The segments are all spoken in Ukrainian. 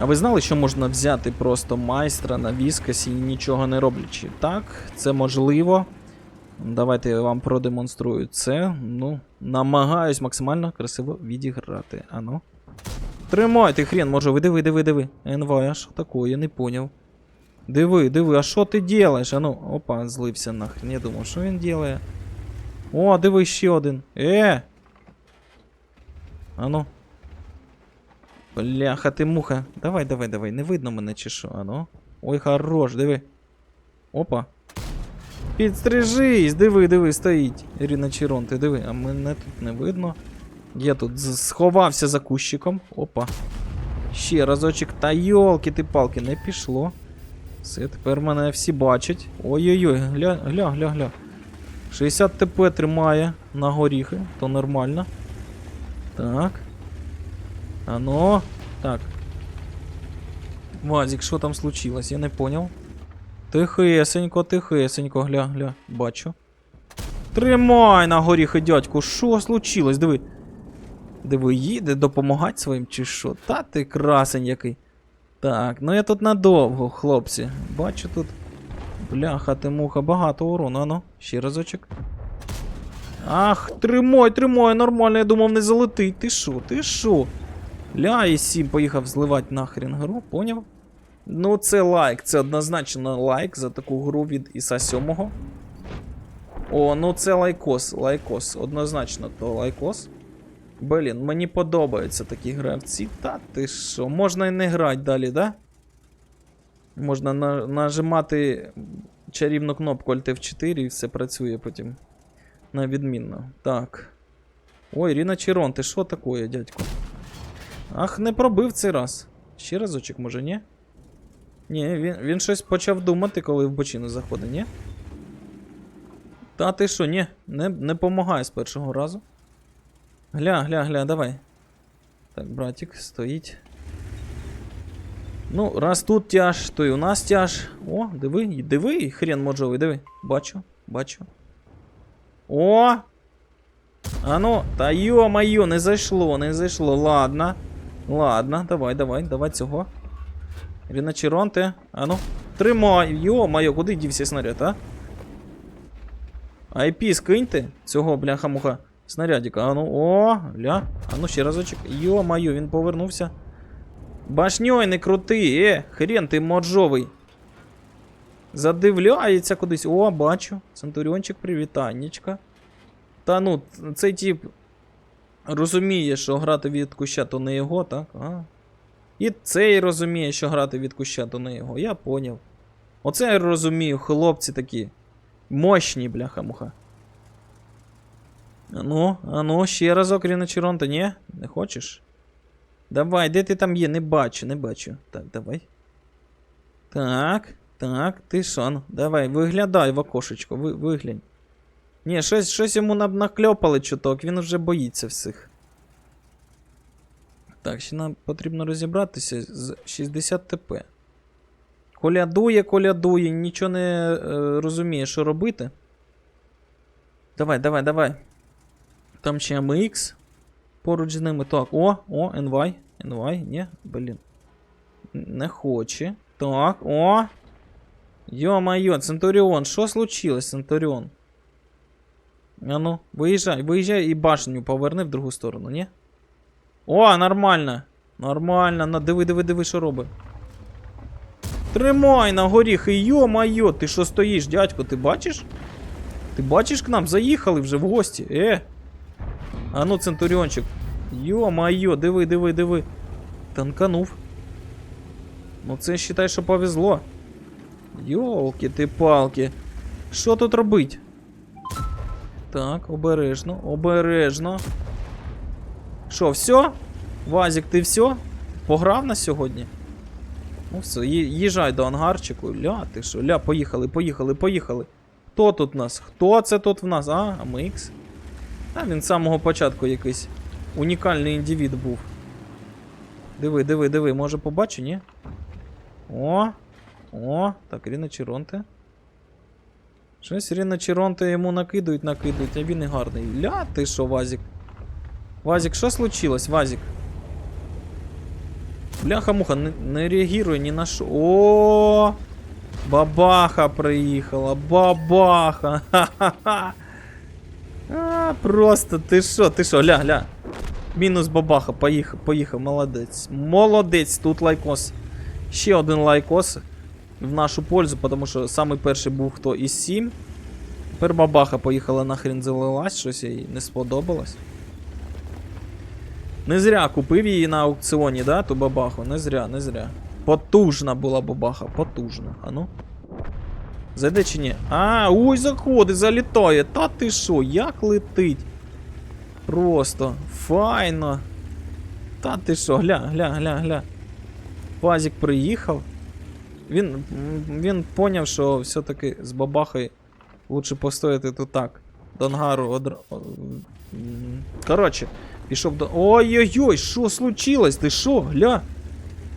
А ви знали, що можна взяти просто майстра на віскасі і нічого не роблячи? Так, це можливо. Давайте я вам продемонструю це. Ну, намагаюсь максимально красиво відіграти. Ану. Тримай, ти хрен, може, ви диви, диви, диви. НВ, а що таке? Я не поняв. Диви, диви, а що ти делаєш? Ану, опа, злився нахрен. Я думав, що він делає. О, диви ще один. Е! Ану. Бляха, ти муха. Давай, давай, давай. Не видно мене чи що, ану. Ой, хорош, диви. Опа. Підстрижись, диви, диви, стоїть. Ірина Чирон, ти диви, а мене тут не видно. Я тут сховався за кущиком. Опа. Ще разочок. Та йолки ти палки, не пішло. Все, тепер мене всі бачать. Ой-ой-ой, гля, гля, гля, гля. 60 ТП тримає на горіхи, то нормально. Так. Ано. Так. Вазик, що там случилось? Я не поняв. Тихесенько, тихесенько, гля, гля, бачу. Тримай на горіхи, дядьку, що случилось? Диви. Диви, їде допомагати своїм чи що? Та ти красень який. Так, ну я тут надовго, хлопці. Бачу тут. Бляха, ти муха, багато урону, ано, ще разочок. Ах, тримай, тримай, нормально, я думав, не залетить. Ти що, ти що? Ля, і сім поїхав зливати нахрен гру, поняв? Ну, це лайк, це однозначно лайк за таку гру від Іса 7. О, ну це лайкос, лайкос. Однозначно то лайкос. Блін, мені подобаються такі гравці. Та ти що, можна і не грати далі, да? Можна на, нажимати чарівну кнопку Alt F4 і все працює потім. На відмінно. Так. Ой, Ріна Чирон, ти що такое, дядько? Ах, не пробив цей раз. Ще разочок, може, ні? Ні, він, він щось почав думати, коли в бочину заходить, ні? Та ти що, ні, не, не помагає з першого разу. Гля, гля, гля, давай. Так, братик, стоїть. Ну, раз тут тяж, то і у нас тяж. О, диви, диви, хрен моджовий, диви. Бачу, бачу. О! А ну, та йо-моє, не зайшло, не зайшло. Ладно. Ладно, давай, давай, давай цього. Ріна Чиронте. А ну. Тримай. Йо-моє, куди дівся снаряд, а? IP скиньте цього, бляха-муха, снарядика. А ну, о, ля. А ну ще разочок. Йо-моє, він повернувся. Башньой не крути, е, хрен ти моджовий. Задивляється кудись. О, бачу. Центуріончик, привітаннячка. Та ну, цей тип розуміє, що грати від куща то не його, так? А. І цей розуміє, що грати від куща то не його. Я поняв. Оце я розумію, хлопці такі. Мощні, бляха-муха. Ану, ану, ще разок Ріночеронта, ні? Не хочеш? Давай, де ти там є? Не бачу, не бачу. Так, давай. Так, так, ти що? Ну, давай, виглядай в окошечко, ви, виглянь. Ні, щось, щось йому на- накльопали чуток, він вже боїться всіх. Так, ще нам потрібно розібратися з 60 ТП. Колядує, колядує, нічого не е, розуміє, що робити. Давай, давай, давай. Там ще MX. Поруч з ними. Так, о, о, NY. NY, ні, блін. Не хоче. Так, о. Йо-майо, Центуріон, що случилось, Центуріон? А ну, виїжджай, виїжджай і башню поверни в другу сторону, ні? О, нормально. Нормально, на, диви, диви, диви, що робить. Тримай на горіхи, йо-майо, ти що стоїш, дядько, ти бачиш? Ти бачиш к нам? Заїхали вже в гості. Е. А ну, Центуріончик. Йо-майо, диви, диви, диви. Танканув. Ну це считай, що повезло. Йолки ти палки. Що тут робить? Так, обережно, обережно. Що, все? Вазік, ти все? Пограв на сьогодні? Ну все, їжджай до ангарчику. Ля, ти що? Ля, поїхали, поїхали, поїхали. Хто тут у нас? Хто це тут в нас? А, АМХ? А він з самого початку якийсь унікальний індивід був. Диви, диви, диви, може побачу, ні? О! О, так, Ріна Чиронте. Щось Ріна Чиронте йому накидують, накидують, а він і гарний. Ля, ти що, Вазік? Вазік, що случилось, Вазік? Бляха-муха, не, не реагує ні на що. О! Бабаха приїхала, бабаха. А, просто ти що, ти що, гля, гля. Мінус бабаха, поїхав, поїхав, молодець. Молодець, тут лайкос. Ще один лайкос в нашу пользу, тому що самий перший був хто із 7. Тепер бабаха поїхала нахрен залилась, щось їй не сподобалось. Не зря купив її на аукціоні, да, ту бабаху? Не зря, не зря. Потужна була бабаха, потужна. А ну. Зайде чи ні? А, ой, заходить, залітає. Та ти що, як летить? Просто файно. Та ти що, гля, гля, гля, гля. Пазік приїхав. Він, він поняв, що все-таки з бабахою лучше постояти тут так. До ангару. Коротше, пішов до. Ой-ой-ой, що случилось? Ти що, гля?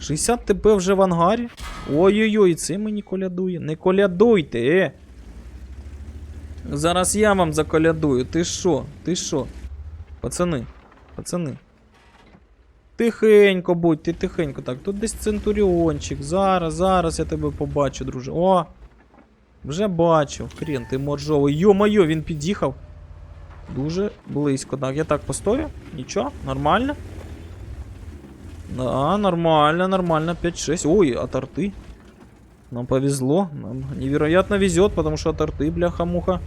60 ТП вже в ангарі? Ой-ой-ой, це мені колядує. Не колядуйте, е. Зараз я вам заколядую. Ти що? Ти що? Пацани, пацани. Тихенько будь, ти тихенько. Так, тут десь центуріончик. Зараз, зараз я тебе побачу, друже. О! Вже бачу. Хрен, ти моржовий. Йо-моє, він під'їхав. Дуже близько. Так, я так постою. Нічого, нормально. Да, нормально, нормально. 5-6. Ой, от арты. Нам повезло. Нам невероятно везет, потому что от арты, бляха-муха.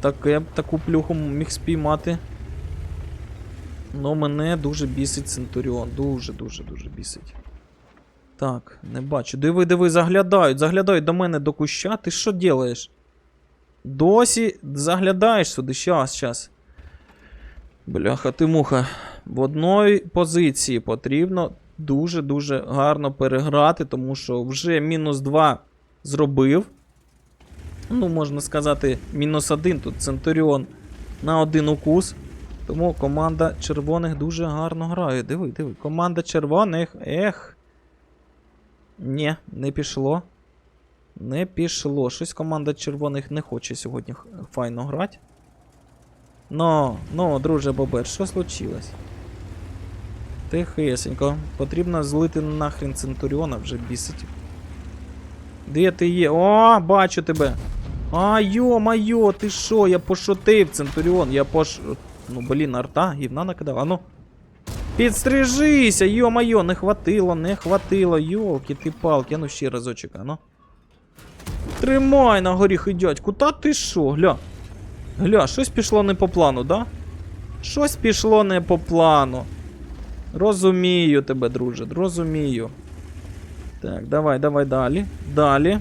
Таке, таку плюху міг спіймати. Но мене дуже бісить Центуріон. Дуже, дуже, дуже бісить. Так, не бачу. Диви, диви, заглядають, заглядають до мене до куща. Ти що делаєш? Досі заглядаєш сюди. Щас, щас. Бляха, ти муха. В одній позиції потрібно дуже-дуже гарно переграти, тому що вже мінус 2 зробив. Ну, можна сказати, мінус 1 тут Центуріон на один укус. Тому команда червоних дуже гарно грає. Диви, диви. Команда червоних. Ех. Ні, не пішло. Не пішло. Щось команда червоних не хоче сьогодні файно грати. Ну, ну, друже Бобер, що случилось? Тихесенько. Потрібно злити нахрен Центуріона вже бісить. Де ти є? О, бачу тебе. А, йо-майо, ти що? Я пошутив, Центуріон. Я пош. Ну, блін, арта, гівна накидав. А ну. Підстрижися, йо-майо, не хватило, не хватило. Йолки ти палки, а ну ще разочок, а ну. Тримай на горіх, дядьку, та ти що, гля. Гля, щось пішло не по плану, да? Щось пішло не по плану. Розумію тебе, друже, розумію. Так, давай, давай далі. Далі.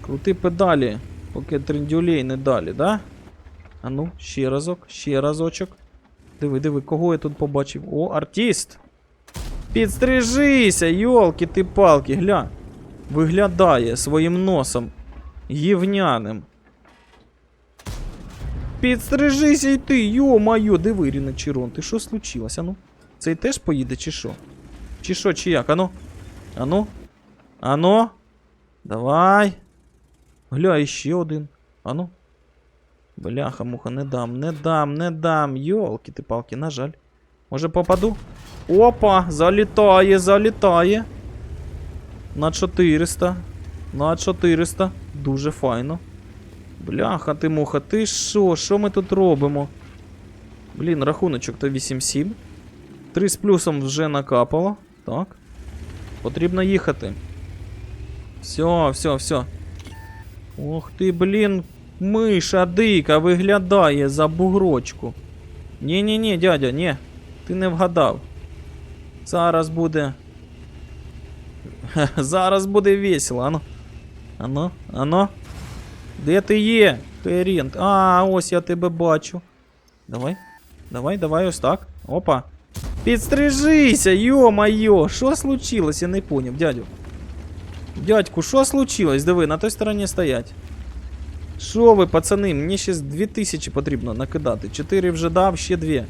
Крути педалі, поки трендюлей не далі, да? А ну, ще разок, ще разочок. Диви, диви, кого я тут побачив? О, артист! Підстрижися, йолки ти палки, гля. Виглядає своїм носом гівняним. Підстрижися й ти, йо-майо, диви, Ріна Чирон, ти що случилось? Ану? Цей теж поїде, чи що? Чи що, чи як? Ану? Ану? Ану? Давай. Гля, іще один. Ану. Бляха, муха, не дам, не дам, не дам. Йолки ти палки, на жаль. Може попаду? Опа! Залітає, залітає. На 400. На 400. Дуже файно. Бляха ти муха, ти що? Що ми тут робимо? Блін, рахуночок то 8-7. 3 з плюсом вже накапало. Так. Потрібно їхати. Все, все, все. Ох ти, блін, миша дика виглядає за бугрочку. Ні-ні-ні, дядя, ні. Ти не вгадав. Зараз буде. Зараз буде весело, ано. Ано, ано. Де ти є? Керінт. А, ось я тебе бачу. Давай. Давай, давай, ось так. Опа. Підстрижися, йо-майо, що случилось? Я не поняв, дядю. Дядьку, що случилось? Диви, на той стороні стоять. Що ви, пацани, мені ще 2000 потрібно накидати. 4 вже дав, ще 2.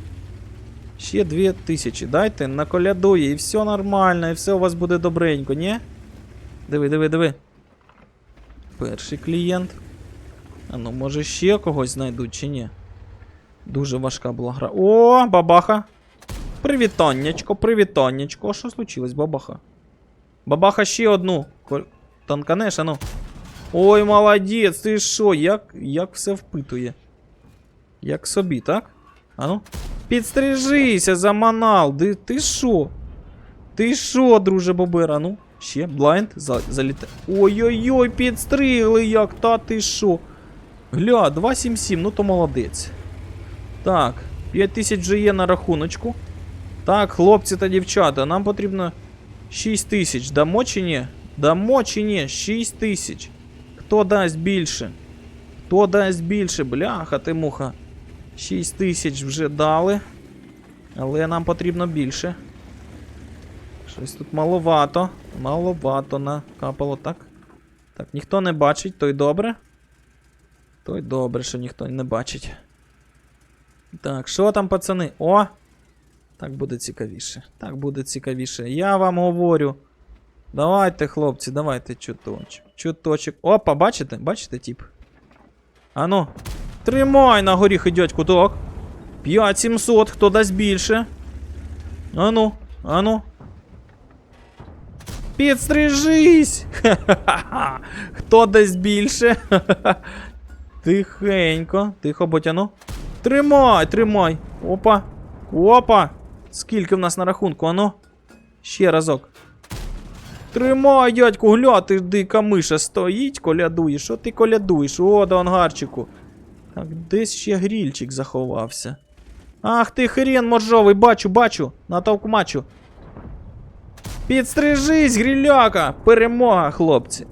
Ще 2000. Дайте, наколядує, і все нормально, і все у вас буде добренько, ні? Диви, диви, диви. Перший клієнт. А ну, може ще когось знайдуть чи ні? Дуже важка була гра. О, бабаха! Привітаннячко, привітаннячко. Що случилось, бабаха? Бабаха ще одну. Танканеш, а ну. Ой, молодець, ти що? Як, як все впитує? Як собі, так? Ану. Підстрижися, заманал. Ти, ти що? Ти що, друже Бобера? Ну, ще, блайнд, за, заліте. Ой-ой-ой, підстригли як, та ти що? Гля, 277, ну то молодець. Так, 5000 вже є на рахуночку. Так, хлопці та дівчата, нам потрібно 6 тисяч. Дамо чи ні? Дамо чи ні? 6 тисяч. Хто дасть більше? Хто дасть більше? Бляха, ти муха. 6 тисяч вже дали. Але нам потрібно більше. Щось тут маловато. Маловато накапало, так? Так, ніхто не бачить, то й добре. То й добре, що ніхто не бачить. Так, що там, пацани? О! Так буде цікавіше. Так буде цікавіше. Я вам говорю. Давайте, хлопці, давайте чуточок. Чуточок. Опа, бачите? Бачите, тип? Ану. Тримай на горіхи, дядьку, так. 5700, хто дасть більше. Ану, ану. Підстрижись! Хто дасть більше? Тихенько, тихо, ботяну. Тримай, тримай. Опа. Опа. Скільки в нас на рахунку, ану? Ще разок. Тримай, дядьку, гля, ти дика миша стоїть, колядує. Що ти колядуєш? О, до ангарчику. Так, десь ще грільчик заховався. Ах ти хрен моржовий, бачу, бачу. Натовкмачу. Підстрижись, гріляка! Перемога, хлопці.